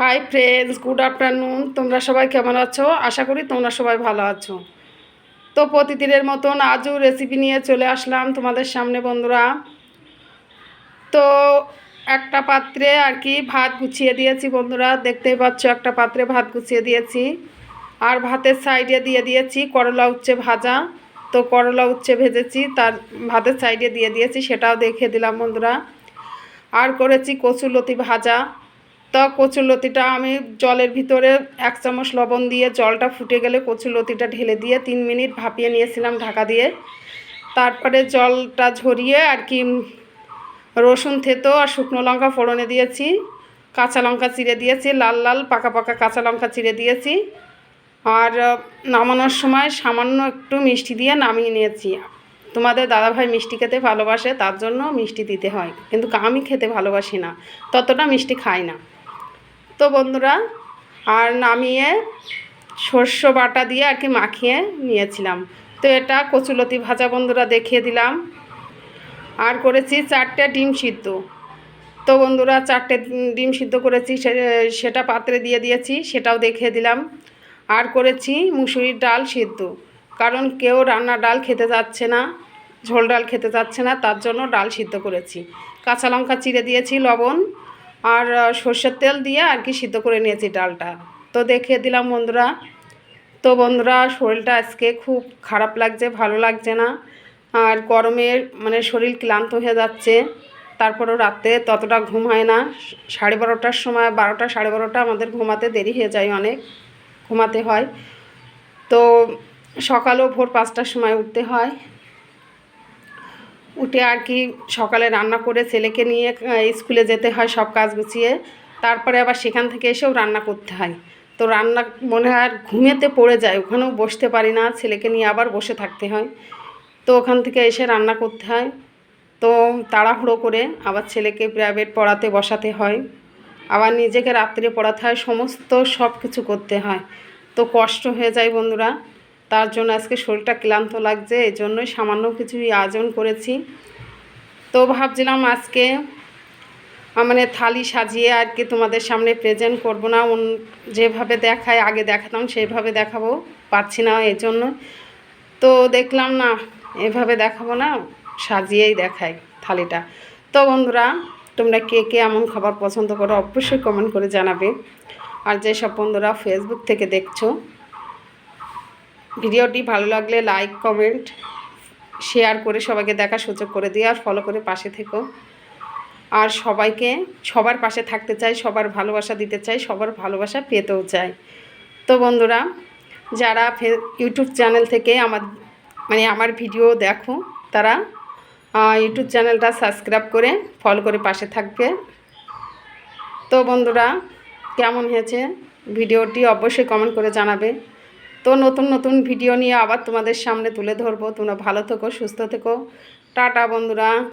Hi friends good afternoon তোমরা সবাই কেমন আছো? আশা করি তোমরা সবাই ভালো আছো। তো প্রতিদিনের মতন আজও রেসিপি নিয়ে চলে আসলাম তোমাদের সামনে বন্ধুরা। তো একটা পাত্রে আর কি ভাত গুছিয়ে দিয়েছি বন্ধুরা। দেখতেই পাচ্ছ একটা পাত্রে ভাত গুছিয়ে দিয়েছি। আর ভাতের সাইডে দিয়ে দিয়েছি করলা উচ্ছে ভাজা। তো করলা উচ্ছে ভেজেছি, তার ভাতের সাইডে দিয়ে দিয়েছি, সেটাও দেখে দিলাম বন্ধুরা। আর করেছি কচুলতি ভাজা। তো কচুলতিটা আমি জলের ভিতরে এক চামচ লবণ দিয়ে জলটা ফুটে গেলে কচুলতিটা ঢেলে দিয়ে তিন মিনিট ভাপিয়ে নিয়েছিলাম ঢাকা দিয়ে। তারপরে জলটা ঝরিয়ে আর কি রসুন, থেতো আর শুকনো লঙ্কা ফোড়নে দিয়েছি, কাঁচা লঙ্কা চিড়ে দিয়েছি, লাল লাল পাকা পাকা কাঁচা লঙ্কা চিড়ে দিয়েছি আর নামানোর সময় সামান্য একটু মিষ্টি দিয়ে নামিয়ে নিয়েছি। তোমাদের দাদাভাই মিষ্টি খেতে ভালোবাসে, তার জন্য মিষ্টি দিতে হয়। কিন্তু আমি খেতে ভালোবাসি না, ততটা মিষ্টি খাই না। তো বন্ধুরা, আর নামিয়ে শস্য বাটা দিয়ে আর কি মাখিয়ে নিয়েছিলাম। তো এটা কচুলতি ভাজা বন্ধুরা দেখিয়ে দিলাম। আর করেছি চারটে ডিম সিদ্ধ। তো বন্ধুরা, চারটে ডিম সিদ্ধ করেছি সেটা পাত্রে দিয়ে দিয়েছি, সেটাও দেখিয়ে দিলাম। আর করেছি মুসুরির ডাল সিদ্ধ। কারণ কেউ রান্না ডাল খেতে যাচ্ছে না, ঝোল ডাল খেতে যাচ্ছে না, তার জন্য ডাল সিদ্ধ করেছি। কাঁচা লঙ্কা চিড়ে দিয়েছি, লবণ আর সর্ষের তেল দিয়ে আর কি সিদ্ধ করে নিয়েছি ডালটা। তো দেখিয়ে দিলাম বন্ধুরা। তো বন্ধুরা, শরীরটা আজকে খুব খারাপ লাগছে, ভালো লাগছে না। আর গরমের মানে শরীর ক্লান্ত হয়ে যাচ্ছে। তারপরেও রাতে ততটা ঘুম হয় না। সাড়ে বারোটার সময়, বারোটা, সাড়ে বারোটা আমাদের ঘুমাতে দেরি হয়ে যায় অনেক, ঘুমাতে হয়। তো সকালেও ভোর পাঁচটার সময় উঠতে হয়। উঠে আর কি সকালে রান্না করে ছেলেকে নিয়ে স্কুলে যেতে হয়, সব কাজ গুছিয়ে। তারপরে আবার সেখান থেকে এসেও রান্না করতে হয়। তো রান্না মনে হয় আর ঘুমেতে পড়ে যায়, ওখানেও বসতে পারি না, ছেলেকে নিয়ে আবার বসে থাকতে হয়। তো ওখান থেকে এসে রান্না করতে হয়। তো তাড়াহুড়ো করে আবার ছেলেকে প্রাইভেট পড়াতে বসাতে হয়। আবার নিজেকে রাত্রে পড়াতে হয়, সমস্ত সব কিছু করতে হয়। তো কষ্ট হয়ে যায় বন্ধুরা। তার জন্য আজকে শরীরটা ক্লান্ত লাগছে এই জন্যই সামান্য কিছু আয়োজন করেছি। তো ভাবছিলাম আজকে মানে থালি সাজিয়ে আর কি তোমাদের সামনে প্রেজেন্ট করব না যেভাবে দেখায় আগে দেখাতাম সেইভাবে দেখাবো পাচ্ছি না এই জন্য তো দেখলাম না, এভাবে দেখাবো না, সাজিয়েই দেখাই থালিটা। তো বন্ধুরা, তোমরা কে কে এমন খাবার পছন্দ করো অবশ্যই কমেন্ট করে জানাবে। আর যেসব বন্ধুরা ফেসবুক থেকে দেখছ ভিডিওটি ভালো লাগলে লাইক, কমেন্ট, শেয়ার করে সবাইকে দেখা সুযোগ করে দিয়ে আর ফলো করে পাশে থেকো। আর সবাইকে, সবার পাশে থাকতে চাই, সবার ভালোবাসা দিতে চাই, সবার ভালোবাসা পেতেও চাই। তো বন্ধুরা, যারা ইউটিউব চ্যানেল থেকে আমার মানে আমার ভিডিও দেখো, তারা ইউটিউব চ্যানেলটা সাবস্ক্রাইব করে ফলো করে পাশে থাকবে। তো বন্ধুরা, কেমন হয়েছে ভিডিওটি অবশ্যই কমেন্ট করে জানাবে। তো নতুন নতুন ভিডিও নিয়ে আবার তোমাদের সামনে তুলে ধরবো। তোমরা ভালো থেকো, সুস্থ থেকো। টাটা বন্ধুরা।